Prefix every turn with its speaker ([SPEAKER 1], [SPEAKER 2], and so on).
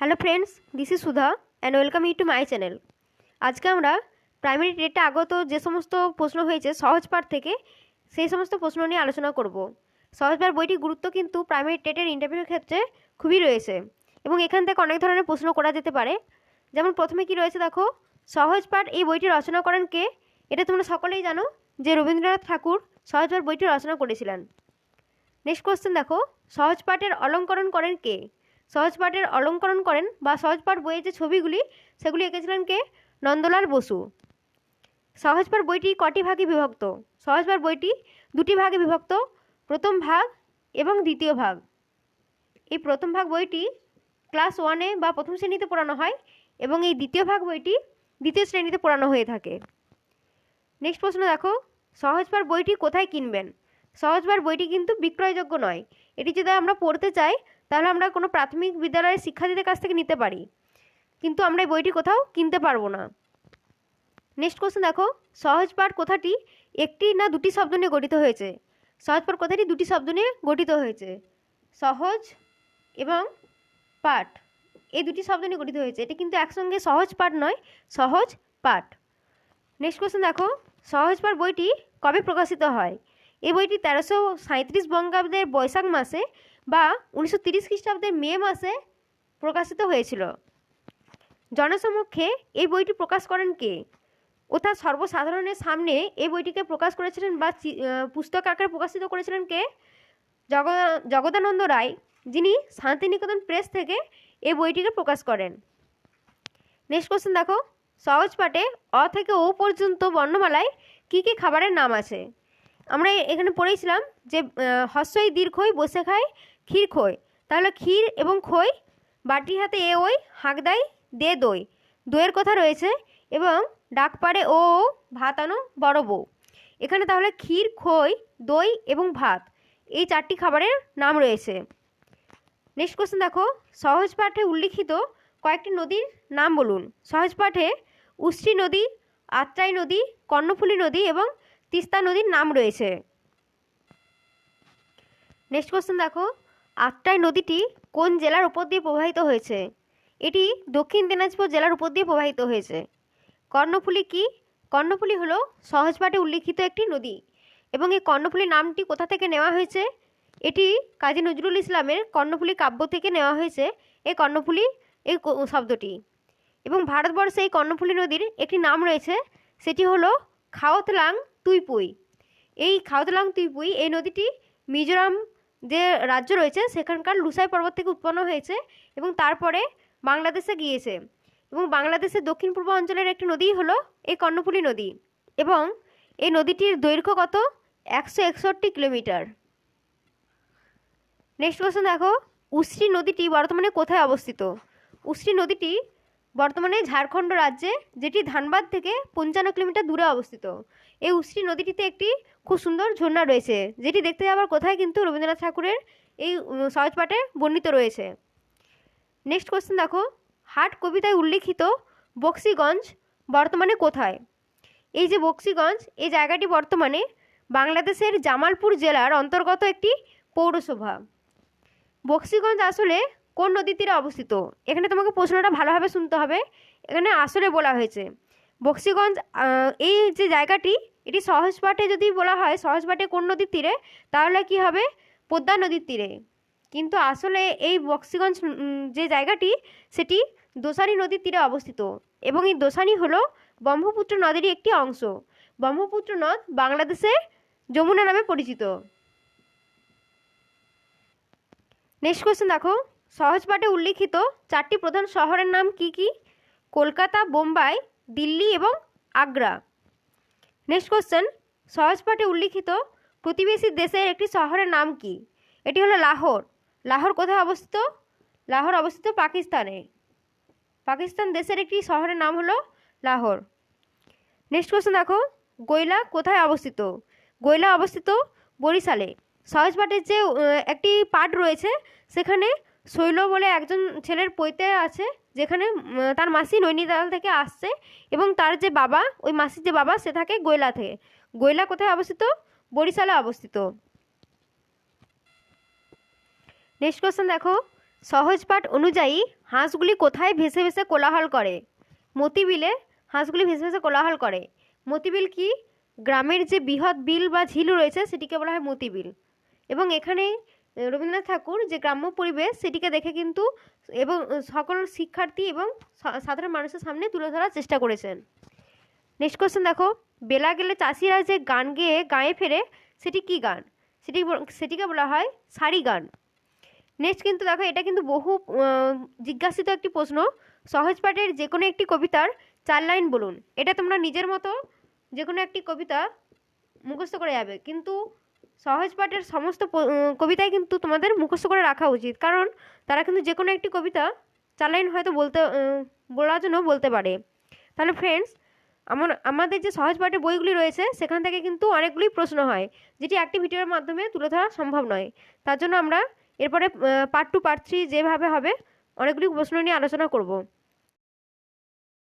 [SPEAKER 1] Hello friends, this is Sudha and welcome you to my channel আজকে আমরা primary টেটে আগত যে সমস্ত প্রশ্ন হয়েছে সহজ পাঠ থেকে সেই সমস্ত প্রশ্ন নিয়ে আলোচনা করব। সহজ পাঠ বইটির গুরুত্ব কিন্তু প্রাইমারি টেটের ইন্টারভিউর ক্ষেত্রে খুবই রয়েছে এবং এখান থেকে অনেক ধরনের প্রশ্ন করা যেতে পারে। যেমন প্রথমে কি রয়েছে দেখো, সহজ পাঠ এই বইটি রচনা করেন কে? এটা তোমরা সকলেই জানো যে রবীন্দ্রনাথ ঠাকুর সহজ পাঠ বইটি রচনা করেছিলেন। নেক্সট কোশ্চেন দেখো, সহজ পাঠের অলঙ্করণ করেন কে? সহজ পাঠের অলঙ্করণ করেন বা সহজ পাঠ বইয়ের যে ছবিগুলি, সেগুলি এঁকেছিলেন কে? নন্দলাল বসু। সহজ পাঠ বইটি কটি ভাগে বিভক্ত? সহজ পাঠ বইটি দুটি ভাগে বিভক্ত, প্রথম ভাগ এবং দ্বিতীয় ভাগ। এই প্রথম ভাগ বইটি ক্লাস ওয়ানে বা প্রথম শ্রেণীতে পড়ানো হয় এবং এই দ্বিতীয় ভাগ বইটি দ্বিতীয় শ্রেণীতে পড়ানো হয়ে থাকে। নেক্সট প্রশ্ন দেখো। সহজ পাঠ বইটি কোথায় কিনবেন? সহজবার বইটি কিন্তু বিক্রয়যোগ্য নয়। এটি যদি আমরা পড়তে চাই তাহলে আমরা কোনো প্রাথমিক বিদ্যালয়ের শিক্ষার্থীদের কাছ থেকে নিতে পারি। কিন্তু আমরা এই বইটি কোথাও কিনতে পারব না। নেক্সট কোশ্চেন দেখো। সহজ পাঠ কথাটি একটি না দুটি শব্দ নিয়ে গঠিত হয়েছে? সহজ পাঠ কথাটি দুটি শব্দ নিয়ে গঠিত হয়েছে। সহজ এবং পাঠ। এই দুটি শব্দ নিয়ে গঠিত হয়েছে। এটি কিন্তু একসঙ্গে সহজ পাঠ নয়, সহজ পাঠ। নেক্সট কোশ্চেন দেখো। সহজ পাঠ বইটি কবে প্রকাশিত হয়? এই বইটি তেরোশো সাঁত্রিশ বঙ্গাব্দের বৈশাখ মাসে বা উনিশশো তিরিশ খ্রিস্টাব্দের মে মাসে প্রকাশিত হয়েছিল। জনসমক্ষে এই বইটি প্রকাশ করেন কে? অর্থাৎ সর্বসাধারণের সামনে এই বইটিকে প্রকাশ করেছিলেন বা পুস্তক আকারে প্রকাশিত করেছিলেন কে? জগ, জগদানন্দ রায়, যিনি শান্তিনিকেতন প্রেস থেকে এই বইটিকে প্রকাশ করেন। নেক্সট কোশ্চেন দেখো। সহজ পাঠে অ থেকে ও পর্যন্ত বর্ণমালায় কী কী খাবারের নাম আছে? আমরা এখানে পড়েছিলাম যে হস্যই দীর্ঘই বসে খায় ক্ষীর খই তাহলে ক্ষীর এবং খই বাটি হাতে এ ওই হাঁকদাই দে দই। দইয়ের কথা রয়েছে। এবং ডাক পাড়ে ও ও, ভাত আনো বড় বউ। এখানে তাহলে ক্ষীর খই দই এবং ভাত। এই চারটি খাবারের নাম রয়েছে। নেক্সট কোশ্চেন দেখো। সহজ পাঠে উল্লিখিত কয়েকটি নদীর নাম বলুন। সহজ পাঠে উষ্ট্রি নদী আত্রাই নদী কর্ণফুলী নদী এবং তিস্তা নদীর নাম রয়েছে। নেক্সট কোশ্চেন দেখো। আত্রাই নদীটি কোন জেলার উপর দিয়ে প্রবাহিত হয়েছে? এটি দক্ষিণ দিনাজপুর জেলার উপর দিয়ে প্রবাহিত হয়েছে। কর্ণফুলী কি? কর্ণফুলী হলো সহজপাঠে উল্লিখিত একটি নদী এবং এই কর্ণফুলী নামটি কোথা থেকে নেওয়া হয়েছে? এটি কাজী নজরুল ইসলামের কর্ণফুলী কাব্য থেকে নেওয়া হয়েছে এই কর্ণফুলী এই শব্দটি। এবং ভারতবর্ষে এই কর্ণফুলী নদীর একটি নাম রয়েছে, সেটি হলো খাওতলাং তুইপুই। এই খাওতলাং তুইপুই এই নদীটি মিজোরাম যে রাজ্য রয়েছে, সেখানকার লুসাই পর্বত থেকে উৎপন্ন হয়েছে এবং তারপরে বাংলাদেশে গিয়েছে। এবং বাংলাদেশের দক্ষিণ পূর্ব অঞ্চলের একটি নদী হলো এই কর্ণফুলী নদী এবং এই নদীটির দৈর্ঘ্য কত? একশো একষট্টি কিলোমিটার। নেক্সট কোশ্চেন দেখো, উশ্রী নদীটি বর্তমানে কোথায় অবস্থিত? উশ্রী নদীটি বর্তমানে ঝাড়খণ্ড রাজ্যে যেটি ধানবাদ থেকে পঞ্চান্ন কিলোমিটার দূরে অবস্থিত। এই উশ্রী নদীটিতে একটি খুব সুন্দর ঝর্ণা রয়েছে যেটি দেখতে যাওয়ার কোথায় কিন্তু রবীন্দ্রনাথ ঠাকুরের এই উম, সহজ পাঠে বর্ণিত রয়েছে। নেক্সট কোশ্চেন দেখো। হাট কবিতায় উল্লিখিত বক্সিগঞ্জ বর্তমানে কোথায়? এই যে বক্সিগঞ্জ এই জায়গাটি বর্তমানে বাংলাদেশের জামালপুর জেলার অন্তর্গত একটি পৌরসভা। বক্সিগঞ্জ আসলে কোন নদীর তীরে অবস্থিত? এখানে তোমাকে প্রশ্নটা ভালোভাবে শুনতে হবে। এখানে আসলে বলা হয়েছে। বক্সিগঞ্জ এই যে জায়গাটি, এটি সহজপাঠে যদি বলা হয়, সহজপাঠে কোন নদীর তীরে তাহলে কি হবে? পদ্মা নদীর তীরে কিন্তু আসলে এই বক্সিগঞ্জ যে জায়গাটি, সেটি দোসানি নদীর তীরে অবস্থিত। এবং এই দোসানি হলো ব্রহ্মপুত্র নদীরই একটি অংশ। ব্রহ্মপুত্র নদ বাংলাদেশে যমুনা নামে পরিচিত। নেক্সট কোশ্চেন দেখো। সহজ পাঠে উল্লিখিত চারটি প্রধান শহরের নাম কি কি? কলকাতা, বোম্বাই, দিল্লি এবং আগ্রা। নেক্সট কোশ্চেন সহজ পাঠে উল্লিখিত প্রতিবেশী দেশের একটি শহরের নাম কি? এটি হলো লাহোর। লাহোর কোথায় অবস্থিত? লাহোর অবস্থিত পাকিস্তানে। পাকিস্তান দেশের একটি শহরের নাম হলো লাহোর। নেক্সট কোশ্চেন দেখো। গৈলা কোথায় অবস্থিত? গৈলা অবস্থিত বরিশালে। সহজ পাঠের যে একটি পাঠ রয়েছে, সেখানে শৈল বলে একজন ছেলের পৈতে আছে, যেখানে তার মাসি নৈনিতাল থেকে আসছে এবং তার যে বাবা, ওই মাসির যে বাবা, সে থাকে গৈলা থেকে। গৈলা কোথায় অবস্থিত? বরিশালে অবস্থিত। নেক্সট কোশ্চেন দেখো। সহজ পাঠ অনুযায়ী হাঁসগুলি কোথায় ভেসে ভেসে কোলাহল করে? মতিবিলে হাঁসগুলি ভেসে ভেসে কোলাহল করে। মতিবিল কি? গ্রামের যে বৃহৎ বিল বা ঝিল রয়েছে, সেটিকে বলা হয় মতিবিল। এবং এখানে রবীন্দ্রনাথ ঠাকুর যে গ্রাম্য পরিবেশ সেটিকে দেখে কিন্তু এবং সকল শিক্ষার্থী এবং সাধারণ মানুষের সামনে তুলে ধরার চেষ্টা করেছেন। নেক্সট কোশ্চেন দেখো। বেলা গেলে চাষিরা যে গান গেয়ে গায়ে ফেরে, সেটি কি গান? সেটি সেটিকে বলা হয় সারি গান। নেক্সট কিন্তু দেখো, এটা কিন্তু বহু জিজ্ঞাসিত একটি প্রশ্ন। সহজ পাঠের যে কোনো একটি কবিতার চার লাইন বলুন। এটা তোমরা নিজের মতো যে কোনো একটি কবিতা মুখস্থ করে যাবে। কিন্তু সহজ পাঠের সমস্ত কবিতাই কিন্তু তোমাদের মুখস্থ করে রাখা উচিত। কারণ তারা কিন্তু যে কোনো একটি কবিতা চার লাইন হয়তো বলতে বলার জন্য বলতে পারে। তাহলে ফ্রেন্ডস আমার, আমাদের যে সহজ পাঠের বইগুলি রয়েছে, সেখান থেকে কিন্তু অনেকগুলি প্রশ্ন হয়, যেটি একটি ভিডিওর মাধ্যমে তুলে ধরা সম্ভব নয়। তার জন্য আমরা এরপরে পার্ট টু পার্ট থ্রি যেভাবে হবে, অনেকগুলি প্রশ্ন নিয়ে আলোচনা করব।